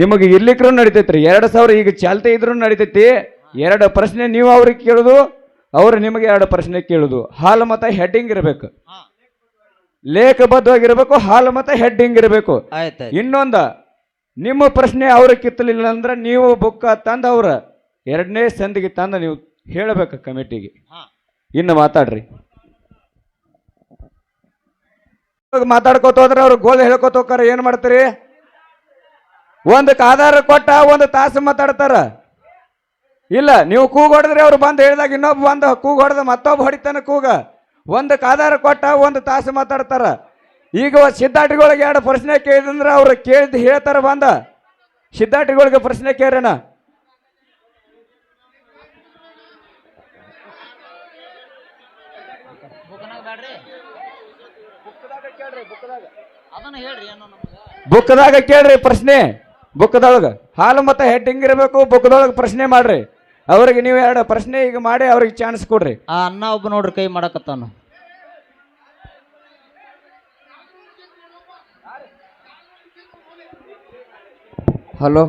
ನಿಮಗೆ ಇರ್ಲಿಕ್ರು ರೀ ಎರಡು ಸಾವಿರ ಈಗ ಚಾಲ್ತಿ ಇದ್ರು ನಡಿತೈತಿ. ಎರಡು ಪ್ರಶ್ನೆ ನೀವು ಅವ್ರಿಗೆ ಕೇಳುದು ಅವರು ನಿಮಗೆ ಎರಡು ಪ್ರಶ್ನೆ ಕೇಳುದು. ಹಾಲು ಮತ ಹೆಡ್ಡಿಂಗ್ ಇರಬೇಕು. ಲೇಖಬದ್ಧವಾಗಿರ್ಬೇಕು ಹಾಲು ಮತ ಹೆಡ್ಡಿಂಗ್ ಇರಬೇಕು. ಇನ್ನೊಂದ ನಿಮ್ಮ ಪ್ರಶ್ನೆ ಅವ್ರ ಕಿತ್ತಲಿಲ್ಲ ಅಂದ್ರೆ ನೀವು ಬುಕ್ಕ ತಂದು ಅವ್ರ ಎರಡನೇ ಸಂದಿಗೆ ತಂದು ನೀವು ಹೇಳಬೇಕು ಕಮಿಟಿಗೆ. ಇನ್ನು ಮಾತಾಡ್ರಿ. ಮಾತಾಡ್ಕೋತ ಹೋದ್ರೆ ಅವ್ರು ಗೋಲ್ ಹೇಳ್ಕೋತ ಹೋಗ್ತಾರೆ. ಏನ್ ಮಾಡ್ತೀರಿ? ಒಂದಕ್ಕೆ ಆಧಾರ ಕೊಟ್ಟ ಒಂದು ತಾಸು ಮಾತಾಡ್ತಾರ. ಇಲ್ಲ ನೀವು ಕೂಗ್ ಹೊಡೆದ್ರೆ ಅವ್ರು ಬಂದು ಹೇಳಿದಾಗ ಇನ್ನೊಬ್ಬ ಬಂದು ಕೂಗ್ ಹೊಡೆದ ಮತ್ತೊಬ್ಬ ಹೊಡಿತಾನೆ ಕೂಗ. ಒಂದಕ್ಕೆ ಆಧಾರ ಕೊಟ್ಟ ಒಂದು ತಾಸು ಮಾತಾಡ್ತಾರ. ಈಗ ಸಿದ್ಧಾರ್ಥಿಗಳಿಗೆ ಎರಡು ಪ್ರಶ್ನೆ ಕೇಳಿದಂದ್ರೆ ಅವ್ರು ಕೇಳಿದ್ ಹೇಳ್ತಾರ ಬಂದ. ಸಿದ್ಧಾರ್ಥಿಗಳಿಗೆ ಪ್ರಶ್ನೆ ಕೇಳೋಣ ಬುಕ್ನಾಗ ಬ್ಯಾಡ್ರಿ? ಅದನ್ನ ಹೇಳ್ರಿ ಏನೋ ನಮ್ಗೆ. ಬುಕ್ದಾಗ ಕೇಳ್ರಿ ಪ್ರಶ್ನೆ. ಬುಕ್ದೊಳಗೆ ಹಾಲು ಮತ್ತು ಹೆಡ್ಡಿಂಗ್ ಇರಬೇಕು ಬುಕ್ದೊಳಗೆ ಪ್ರಶ್ನೆ ಮಾಡ್ರಿ. ಅವ್ರಿಗೆ ನೀವು ಎರಡು ಪ್ರಶ್ನೆ ಈಗ ಮಾಡಿ ಅವ್ರಿಗೆ ಚಾನ್ಸ್ ಕೊಡ್ರಿ. ಆ ಅಣ್ಣ ಒಬ್ಬ ನೋಡ್ರಿ ಕೈ ಮಾಡಕತ್ತಾನು. ಹಲೋ.